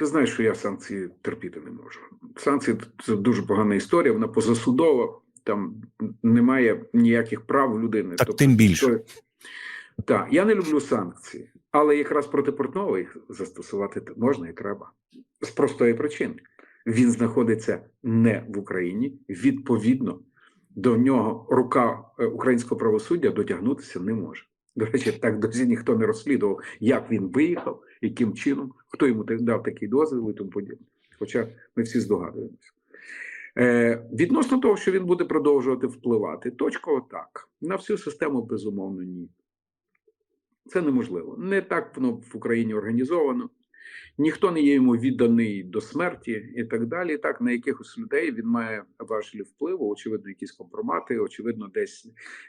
Ти знаєш, що я санкції терпіти не можу. Санкції це дуже погана історія, вона позасудова, там немає ніяких прав людини. Так тим більше. то- Так, я не люблю санкції, але якраз проти Портнова їх застосувати можна і треба. З простої причини. Він знаходиться не в Україні, відповідно, до нього рука е, українського правосуддя дотягнутися не може. До речі, так досі ніхто не розслідував, як він виїхав, яким чином, хто йому дав такий дозвіл і тому подібне. Хоча ми всі здогадуємося. Е, відносно того, що він буде продовжувати впливати, точково так. На всю систему, безумовно, ні. Це неможливо. Не так воно в Україні організовано. Ніхто не є йому відданий до смерті і так далі. Так, на якихось людей він має важелі впливу, очевидно, якісь компромати, очевидно, десь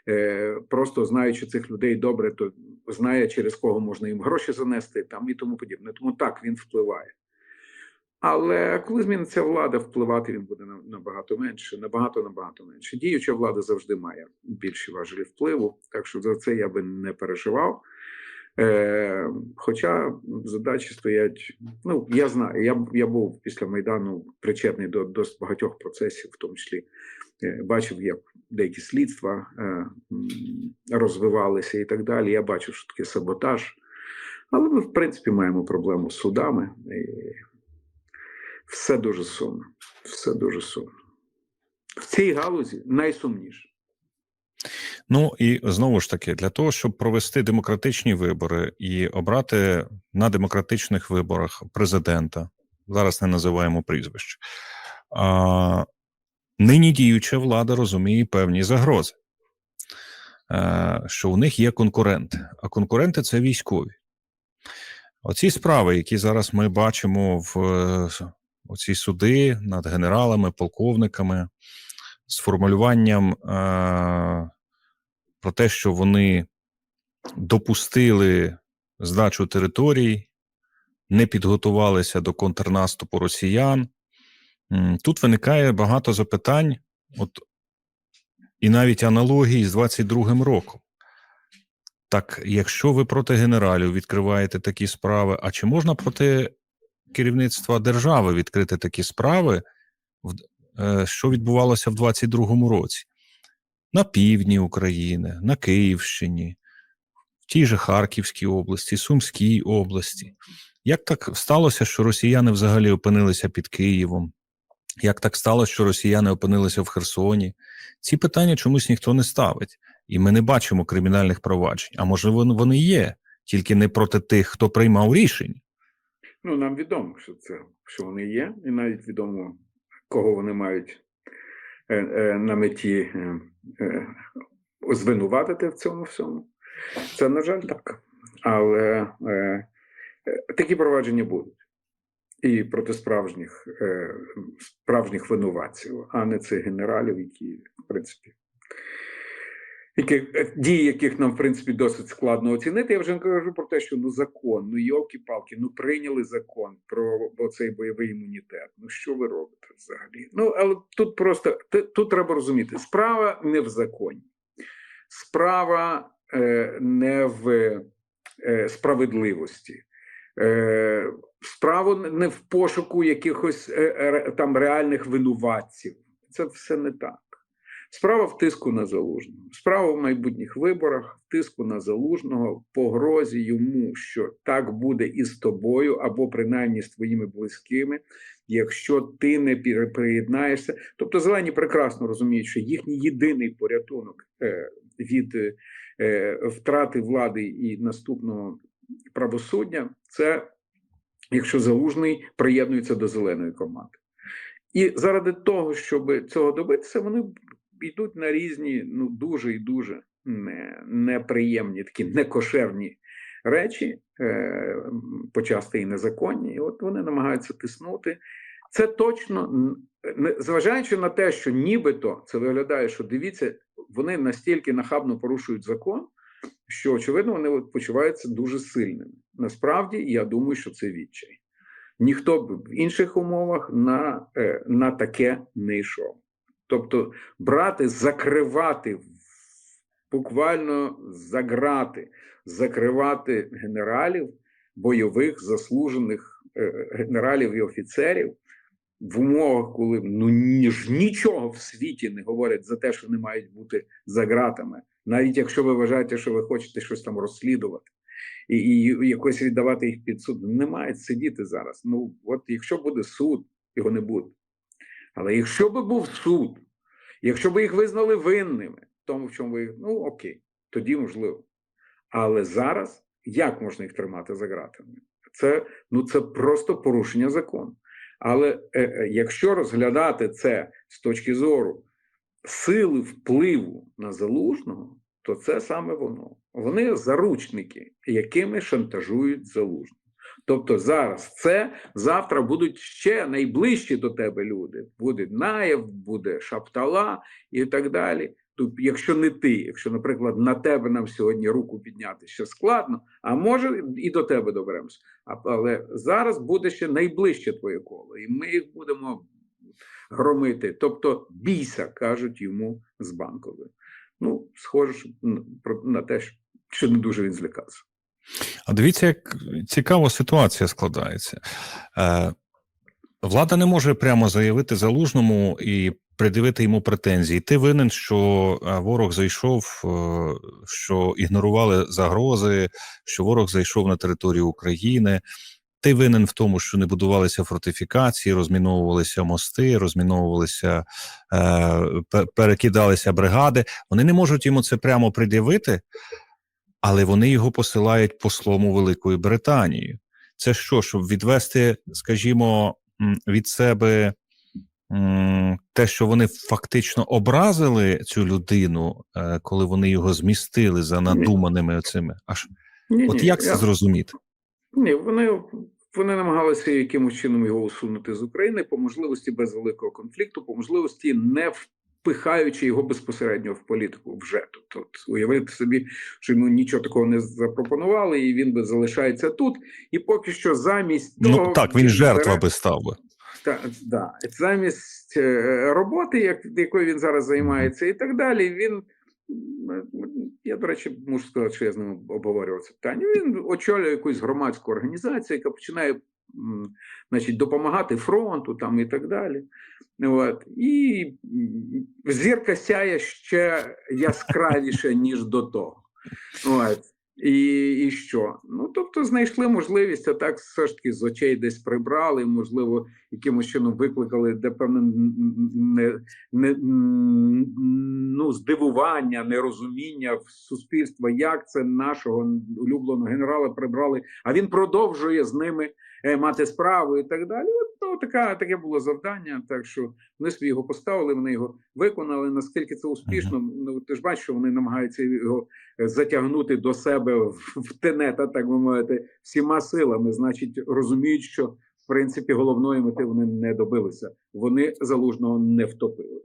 е, просто знаючи цих людей добре, то знає, через кого можна їм гроші занести там і тому подібне. Тому так він впливає. Але коли зміниться влада, впливати він буде на- набагато менше, набагато набагато менше. Діюча влада завжди має більші важелі впливу, так що за це я би не переживав. Е, хоча задачі стоять. Ну я знаю, я, я був після майдану причетний до досить багатьох процесів, в тому числі е, бачив, як деякі слідства е, розвивалися і так далі. Я бачив, що таке саботаж. Але ми, в принципі, маємо проблему з судами. І все дуже сумно. Все дуже сумно. В цій галузі найсумніше. Ну і знову ж таки, для того, щоб провести демократичні вибори і обрати на демократичних виборах президента, зараз не називаємо прізвище, а, нині діюча влада розуміє певні загрози, е, що у них є конкуренти, а конкуренти це військові. Оці справи, які зараз ми бачимо в е, оці суди над генералами, полковниками, з формулюванням. Е, про те, що вони допустили здачу територій, не підготувалися до контрнаступу росіян. Тут виникає багато запитань, от, і навіть аналогії з 22-м роком. Так, якщо ви проти генералів відкриваєте такі справи, а чи можна проти керівництва держави відкрити такі справи, е, що відбувалося в 22-му році? На півдні України, на Київщині, в тій же Харківській області, Сумській області. Як так сталося, що росіяни взагалі опинилися під Києвом? Як так сталося, що росіяни опинилися в Херсоні? Ці питання чомусь ніхто не ставить, і ми не бачимо кримінальних проваджень. А може, вони є, тільки не проти тих, хто приймав рішення. Ну, нам відомо, що це що вони є, і навіть відомо, кого вони мають на меті е, е, звинуватити в цьому всьому. Це, на жаль, так. Але е, е, такі провадження будуть. І проти справжніх, е, справжніх винуватців, а не цих генералів, які, в принципі, які, е, дії яких нам, в принципі, досить складно оцінити. Я вже не кажу про те, що ну закон, ну йолки-палки, ну прийняли закон про цей бойовий імунітет. Ну що ви робите взагалі? Ну але тут просто тут треба розуміти, справа не в законі, справа е, не в е, справедливості. Е, справа не в пошуку якихось е, е, там реальних винуватців. Це все не так. Справа в тиску на залужного, справа в майбутніх виборах, в тиску на залужного, погрозі йому, що так буде і з тобою, або принаймні з твоїми близькими, якщо ти не приєднаєшся. Тобто зелені прекрасно розуміють, що їхній єдиний порятунок е, від е, втрати влади і наступного правосуддя це якщо залужний приєднується до зеленої команди. І заради того, щоб цього добитися, вони йдуть на різні, ну дуже і дуже не, неприємні, такі некошерні речі, е, почасти і незаконні. І от вони намагаються тиснути. Це точно, зважаючи на те, що нібито це виглядає, що дивіться, вони настільки нахабно порушують закон, що очевидно вони почуваються дуже сильними. Насправді, я думаю, що це відчай. Ніхто б в інших умовах на, е, на таке не йшов. Тобто брати, закривати, буквально заграти, закривати генералів, бойових, заслужених е, генералів і офіцерів в умовах, коли ну ні ж нічого в світі не говорять за те, що не мають бути за ґратами, навіть якщо ви вважаєте, що ви хочете щось там розслідувати. І, і якось віддавати їх під суд, не мають сидіти зараз. Ну, от якщо буде суд, його не буде. Але якщо би був суд, якщо б їх визнали винними, тому, в чому ви, ну окей, тоді можливо. Але зараз як можна їх тримати за ґратами? Це, ну, це просто порушення закону. Але е, е, якщо розглядати це з точки зору сили впливу на залужного, то це саме воно. Вони заручники, якими шантажують залужного. Тобто зараз це завтра будуть ще найближчі до тебе люди. Буде Наєв, буде Шаптала і так далі. Тут, якщо не ти, якщо, наприклад, на тебе нам сьогодні руку підняти ще складно, а може і до тебе доберемося. Але зараз буде ще найближче твоє коло, і ми їх будемо громити. Тобто бійся, кажуть йому з банкової. Ну, схоже на те, що не дуже він злякався. А дивіться, як цікава ситуація складається. Е, влада не може прямо заявити залужному і придивити йому претензії. Ти винен, що е, ворог зайшов, е, що ігнорували загрози, що ворог зайшов на територію України. Ти винен в тому, що не будувалися фортифікації, розміновувалися мости, розміновувалися, перекидалися бригади. Вони не можуть йому це прямо пред'явити, але вони його посилають послом у Великої Британії. Це що, щоб відвести, скажімо, від себе те, що вони фактично образили цю людину, е, коли вони його змістили за надуманими оцими. Аж Ні, от ні, як це я- зрозуміти? Ні, вони, вони намагалися якимось чином його усунути з України по можливості без великого конфлікту, по можливості не впихаючи його безпосередньо в політику вже. Тобто, от, уявити собі, що йому нічого такого не запропонували, і він би залишається тут. І поки що замість того, Ну так, він жертва би став би. та, да, замість е, роботи, як, якою він зараз займається, і так далі, він. Я, до речі, можу сказати, що я з ним обговорював це питання. Він очолює якусь громадську організацію, яка починає значить, допомагати фронту там, і так далі. От. І зірка сяє ще яскравіше, ніж до того. От. І, і що? Ну, тобто, знайшли можливість, а так все ж таки з очей десь прибрали, можливо, якимось чином викликали де певне не, не, ну, здивування, нерозуміння в суспільства, як це нашого улюбленого генерала прибрали, а він продовжує з ними е, мати справу і так далі. От ну, така, таке було завдання. Так що вони собі його поставили, вони його виконали. Наскільки це успішно? Ну ти ж бачиш, що вони намагаються його е, затягнути до себе в, тенета, так би мовити, всіма силами. Значить, розуміють, що принципі головної мети вони не добилися. Вони залужного не втопили.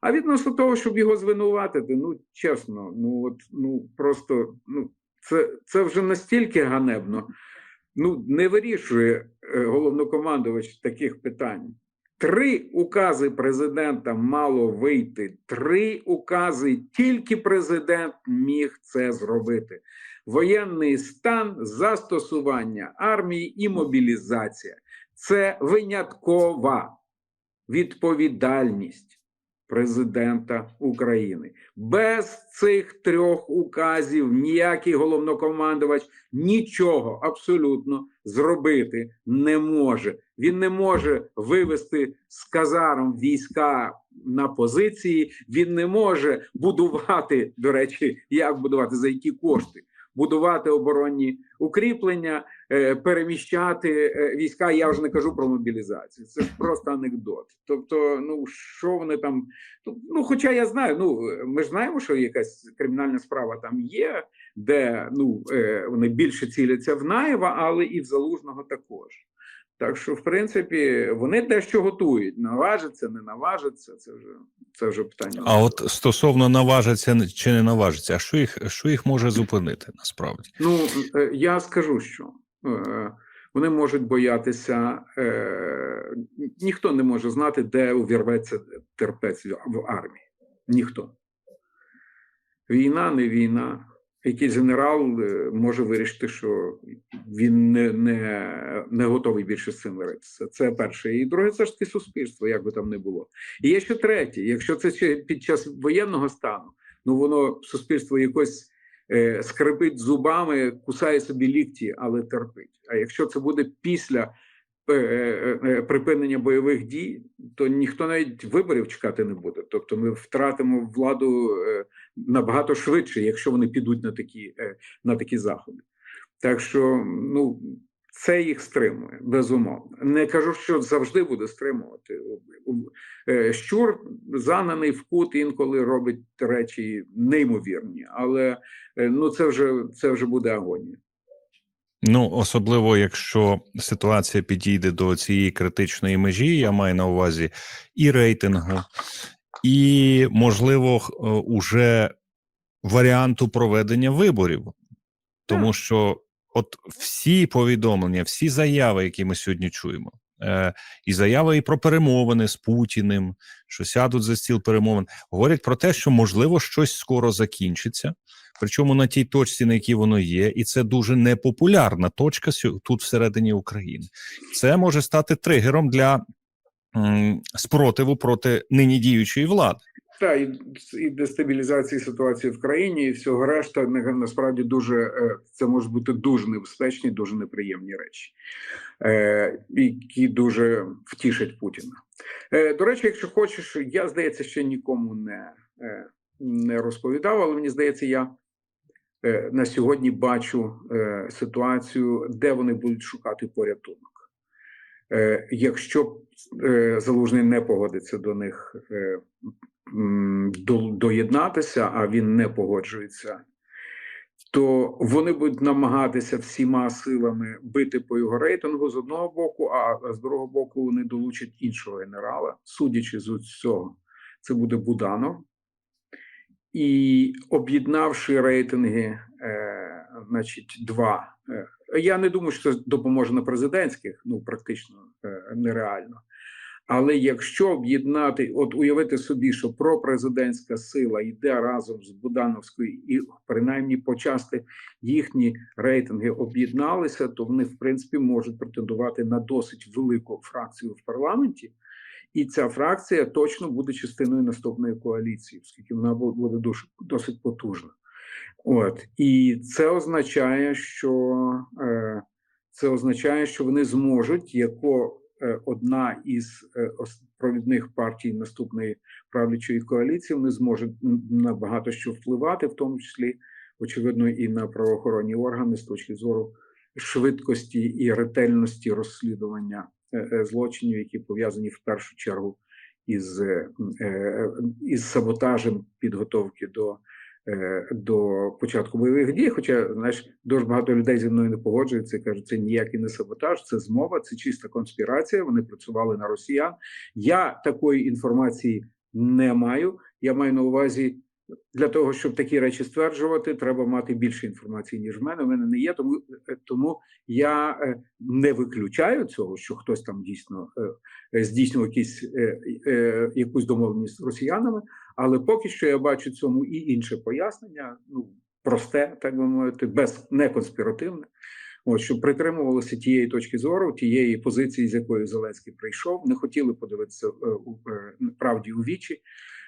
А відносно того, щоб його звинуватити, ну чесно, ну от ну просто ну це, це вже настільки ганебно. Ну не вирішує е, головнокомандувач таких питань. Три укази президента мало вийти. Три укази тільки президент міг це зробити. Воєнний стан, застосування армії і мобілізація це виняткова відповідальність президента України. Без цих трьох указів ніякий головнокомандувач нічого абсолютно зробити не може. Він не може вивести з казаром війська на позиції. Він не може будувати, до речі, як будувати за які кошти. Будувати оборонні укріплення, переміщати е, війська. Я вже не кажу про мобілізацію. Це ж просто анекдот. Тобто, ну що вони там? Ну, хоча я знаю, ну ми ж знаємо, що якась кримінальна справа там є, де ну е, вони більше ціляться в Наєва, але і в Залужного також. Так що, в принципі, вони дещо готують. Наважиться, не наважиться. Це вже це вже питання. А от стосовно наважиться чи не наважиться, а що їх, що їх може зупинити насправді? Ну е, я скажу, що е, вони можуть боятися, е, ніхто не може знати, де увірветься терпець в армії. Ніхто. Війна, не війна. якийсь генерал е, може вирішити, що він не, не, не готовий більше з цим миритися. Це перше. І друге, це ж таки суспільство, як би там не було. І є ще третє. Якщо це ще під час воєнного стану, ну воно суспільство якось е, скрипить зубами, кусає собі лікті, але терпить. А якщо це буде після е, е, е, припинення бойових дій, то ніхто навіть виборів чекати не буде. Тобто ми втратимо владу е, набагато швидше, якщо вони підуть на такі, е, на такі заходи. Так що ну, це їх стримує, безумовно. Не кажу, що завжди буде стримувати. Е, Щур загнаний в кут інколи робить речі неймовірні, але е, ну це вже це вже буде агонія. Ну, особливо, якщо ситуація підійде до цієї критичної межі, я маю на увазі і рейтингу, і, можливо, е, уже варіанту проведення виборів. Тому що от всі повідомлення, всі заяви, які ми сьогодні чуємо, е, і заяви і про перемовини з Путіним, що сядуть за стіл перемовин, говорять про те, що можливо щось скоро закінчиться. Причому на тій точці, на якій воно є, і це дуже непопулярна точка тут всередині України. Це може стати тригером для м, спротиву проти нині діючої влади. Та і, і дестабілізації ситуації в країні, і всього решта насправді дуже е, це можуть бути дуже небезпечні, дуже неприємні речі, е, які дуже втішать Путіна. Е, до речі, якщо хочеш, я здається, ще нікому не, е, не розповідав, але мені здається, я е, на сьогодні бачу е, ситуацію, де вони будуть шукати порятунок. Е, якщо е, залужний не погодиться до них. Доєднатися, а він не погоджується, то вони будуть намагатися всіма силами бити по його рейтингу з одного боку, а з другого боку вони долучать іншого генерала, судячи з цього, це буде Буданов. І об'єднавши рейтинги, е, значить, два. Е, я не думаю, що це допоможе на президентських, ну практично е, нереально. Але якщо об'єднати, от уявити собі, що пропрезидентська сила йде разом з Будановською, і принаймні почасти їхні рейтинги об'єдналися, то вони в принципі можуть претендувати на досить велику фракцію в парламенті, і ця фракція точно буде частиною наступної коаліції, оскільки вона буде досить потужна. От і це означає, що е, це означає, що вони зможуть, яко одна із е, провідних партій наступної правлячої коаліції, вони зможуть на багато що впливати, в тому числі, очевидно, і на правоохоронні органи з точки зору швидкості і ретельності розслідування е, е, злочинів, які пов'язані в першу чергу із, е, е, із саботажем підготовки до. Е, До початку бойових дій, хоча знаєш, дуже багато людей зі мною не погоджуються кажуть, це ніякий не саботаж, це змова, це чиста конспірація. Вони працювали на росіян. Я такої інформації не маю. Я маю на увазі для того, щоб такі речі стверджувати, треба мати більше інформації ніж в мене. У мене не є, тому е, тому я е, не виключаю цього, що хтось там дійсно е, здійснював якісь якусь домовленість з росіянами. Але поки що я бачу цьому і інше пояснення, ну просте, так би мовити, без не конспіративне. От щоб притримувалися тієї точки зору, тієї позиції, з якої Зеленський прийшов, не хотіли подивитися правді у вічі,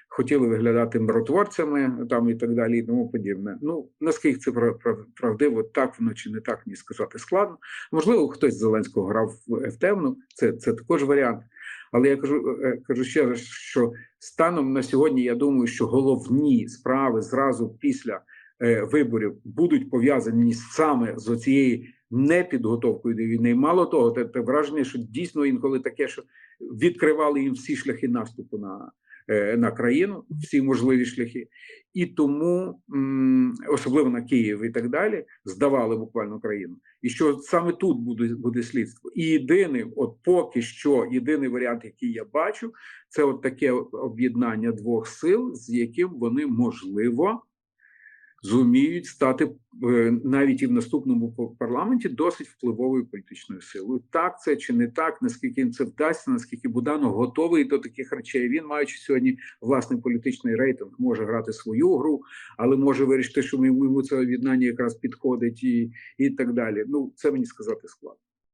хотіли виглядати миротворцями там і так далі, і тому подібне. Ну наскільки це прав- прав- правдиво, так воно чи не так, мені сказати складно. Можливо, хтось з Зеленського грав в темну, це, це також варіант. Але я кажу, е, кажу ще раз, що станом на сьогодні я думаю, що головні справи зразу після е, виборів будуть пов'язані саме з оцією непідготовкою до війни. Мало того, те, враження, що дійсно інколи таке, що відкривали їм всі шляхи наступу на, е, на країну, всі можливі шляхи, і тому особливо на Київ і так далі, здавали буквально країну. І що саме тут буде, буде слідство. І єдиний, от поки що, єдиний варіант, який я бачу, це от таке об'єднання двох сил, з яким вони можливо зуміють стати е, навіть і в наступному парламенті досить впливовою політичною силою. Так це чи не так, наскільки їм це вдасться, наскільки Буданов готовий до таких речей. Він, маючи сьогодні власний політичний рейтинг, може грати свою гру, але може вирішити, що йому це об'єднання якраз підходить, і, і так далі. Ну це мені сказати складно.